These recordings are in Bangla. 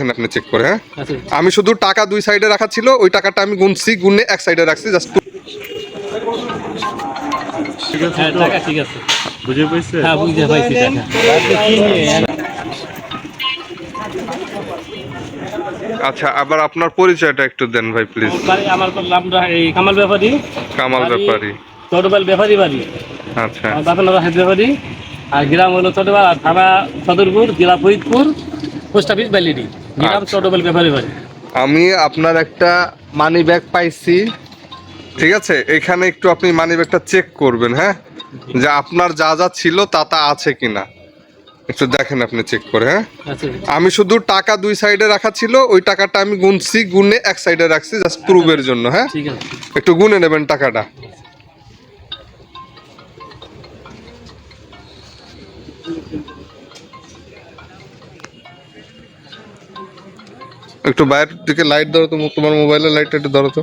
দেখেন আপনি চেক করে হ্যাঁ? আচ্ছা। আমি শুধু টাকা দুই সাইডে রাখা ছিল ওই টাকাটা আমি গুনছি গুনে এক সাইডে রাখছি জাস্ট ঠিক আছে হ্যাঁ টাকা ঠিক আছে। বুঝে পাইছে? হ্যাঁ পাইছি টাকা। আচ্ছা আবার আপনার পরিচয়টা একটু দেন ভাই প্লিজ আমার নামটা এই কামাল ব্যাপারী। কামাল বাড়ি- ব্যাপারী। ছোটবেল ব্যাপারী বাড়ি। আচ্ছা। আমার বাপের নাম ব্যাপারী আর গ্রাম হলো ছোটবেল আর থানা সদরপুর জেলা ফরিদপুর পোস্ট অফিস ব্যালিডি গ্রাম আচ্ছা। ব্যাপারী বাড়ি আমি আপনার একটা মানি ব্যাগ পাইছি ঠিক আছে? এখানে একটু আপনি মানি ব্যাগটা চেক করবেন হ্যাঁ? যে আপনার যা যা ছিল তা তা আছে কিনা। একটু দেখেন আপনি চেক করে হ্যাঁ? আচ্ছা আমি শুধু টাকা দুই সাইডে রাখা ছিল ওই টাকাটা আমি গুনছি গুনে এক সাইডে রাখছি জাস্ট প্রুফের জন্য হ্যাঁ? একটু গুনে নেবেন টাকাটা। একটু বাইরের দিকে লাইট ধরো তো তোমার মোবাইলের লাইটটা একটু ধরো তো।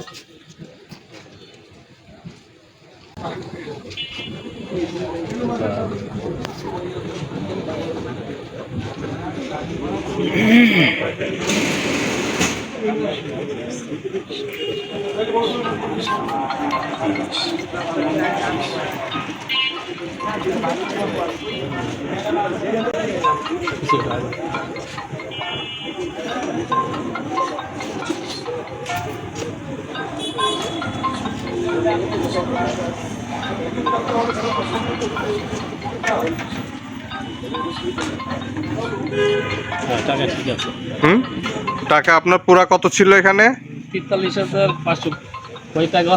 হুম? টাকা আপনার পুরা কত ছিল এখানে? তেতাল্লিশ হাজার পাঁচশো?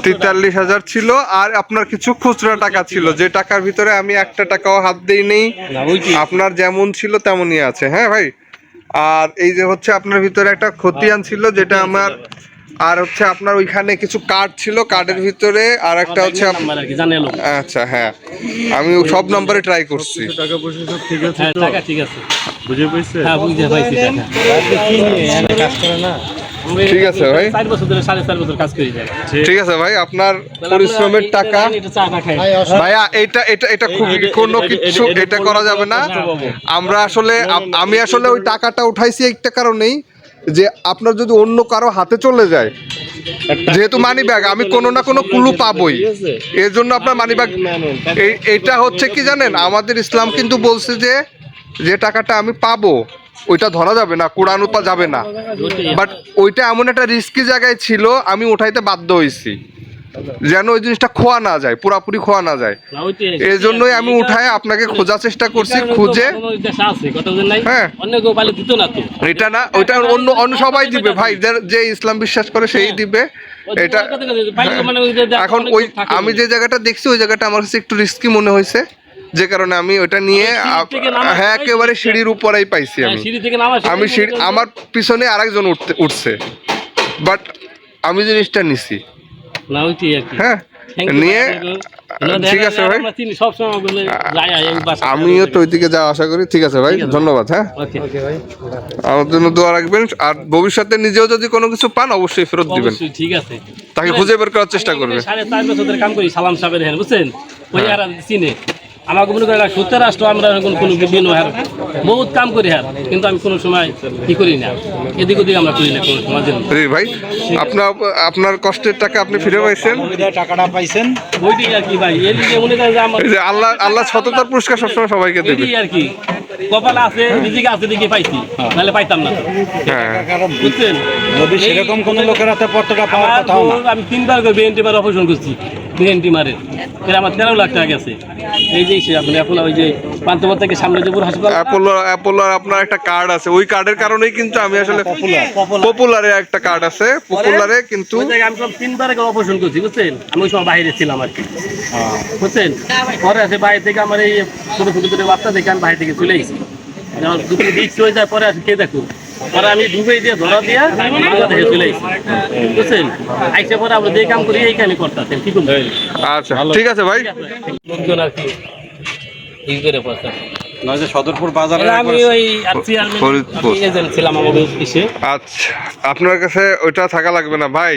তেতাল্লিশ হাজার ছিল আর আপনার কিছু খুচরা টাকা ছিল যে টাকার ভিতরে আমি একটা টাকাও হাত দেই নেই আপনার যেমন ছিল তেমনই আছে হ্যাঁ ভাই? আর এই যে হচ্ছে আপনার ভিতরে একটা খতিয়ান ছিল যেটা আমার আর হচ্ছে আপনার ওইখানে কিছু কার্ড ছিল কার্ডের ভিতরে আর একটা হচ্ছে আপ- আচ্ছা হ্যাঁ আমি সব নম্বরে ট্রাই করছি টাকা পয়সা সব ঠিক আছে হ্যাঁ তো টাকা ঠিক আছে বুঝে পাইছে হ্যাঁ বুঝতে পাইছি টাকা আমরা ঠিক আছে ভাই। চার বছর ধরে সাড়ে চার বছর কাজ করি যাবে ঠিক আছে ভাই আপনার পরিশ্রমের টাকা চা না খাই ভাইয়া এটা এটা এটা খুবই কোনো কিছু এটা করা যাবে না আমরা আসলে আম- আমি আসলে ওই টাকাটা উঠাইছি একটা কারণেই যে আপনার যদি অন্য কারও হাতে চলে যায় যেহেতু মানি ব্যাগ আমি কোনো না কোনো কুলু পাবই। এর জন্য আপনার মানি ব্যাগ এই এটা হচ্ছে কি জানেন? আমাদের ইসলাম কিন্তু বলছে যে যে টাকাটা আমি পাবো ওইটা ধরা যাবে না কোরআন উপা যাবে না। বাট ওইটা এমন একটা রিস্কি জায়গায় ছিল আমি ওঠাইতে বাধ্য হয়েছি যেন ওই জিনিসটা খোয়া না যায় পুরাপুরি খোয়া না যায়। এই জন্যই আমি উঠায় আপনাকে খোঁজার চেষ্টা করছি খুঁজে। হ্যাঁ। এটা না ওইটা অন্য অন্য সবাই দিবে ভাই যে ইসলাম বিশ্বাস করে সেই দিবে। এটা মানে এখন ওই আমি যে জায়গাটা দেখছি ওই জায়গাটা আমার কাছে একটু রিস্কি মনে হয়েছে। যে কারণে আমি ওটা নিয়ে হ্যাঁ একেবারে সিঁড়ির উপরেই পাইছি আমি। হ্যাঁ, আমি সিঁড়ি আমার পিছনে আরেকজন উঠতে উঠছে। বাট আমি জিনিসটা নিছি। না ওইটি আর কি। হ্যাঁ নিয়ে ঠিক আছে ভাই। আমিও তো ওইদিকে যাওয়া আশা করি। ঠিক আছে ভাই ধন্যবাদ হ্যাঁ। আমার জন্য দোয়া রাখবেন। আর ভবিষ্যতে নিজেও যদি কোনো কিছু পান অবশ্যই ফেরত দিবেন। ঠিক আছে। তাকে খুঁজে বের করার চেষ্টা করবেন সাড়ে চার বছর ধরে কাম করি সালাম সাহেবের হ্যাঁ বুঝছেন? ওই আর চিনে। আমাকে মনে করেন সত্য রাষ্ট্র আমরা এখন কোনো বিভিন্ন হার বহুত কাম করি হার কিন্তু আমি কোনো সময় কি করি না। এদিক ওদিক আমরা করি না কোনো সময় জন্য জি ভাই আপনার আপনার কষ্টের টাকা আপনি ফিরে পাইছেন? টাকাটা পাইছেন। ওইটি আর কি ভাই এদিকে মনে করেন যে আমার যে আল্লাহ আল্লাহ সততার পুরস্কার সবসময় সবাইকে দেবে। আর কি কপালে আছে রিজিকে আছে দেখে পাইছি নাহলে পাইতাম না। হ্যাঁ। বুঝছেন? যদি সেরকম কোন লোকের হাতে পত্রটা পাওয়ার বউ- আমি তিনবার করে বিএনটি মার অপারেশন করছি বিএনটি মারের এর আমার তেরো লাখ টাকা গেছে। এই যে সে আপনি এখন ওই যে পান্তবর থেকে সামনে হাসপাতাল? অ্যাপোলো অ্যাপোলোর আপনার একটা কার্ড আছে। ওই কার্ডের কারণেই কিন্তু আমি আসলে পপুলারে একটা কার্ড আছে। পপুলারে কিন্তু আমি সব তিনবার অপারেশন করছি বুঝছেন? আমি ওই সময় বাইরে ছিলাম আর কি। বুঝছেন? পরে আছে বাইরে থেকে আমার এই ছোট ছোট ছোট বাচ্চা দেখে আমি বাইরে থেকে চলে গেছি। দুটো দিক হয়ে যায় পরে আসে কে দেখো পরে আমি ডুবে দিয়ে ধরা দিয়ে বাংলাদেশে চলে বুঝছেন? আইসে পরে আমরা যে কাম করি এই কামই করতেছেন কি করব আচ্ছা ঠিক আছে ভাই। লোকজন আর কি ই করে পড়তাম নয় যে সদরপুর বাজারে আমি ওই ফরিদপুর। ছিলাম আমাদের অফিসে আচ্ছা আপনার কাছে ওইটা থাকা লাগবে না ভাই?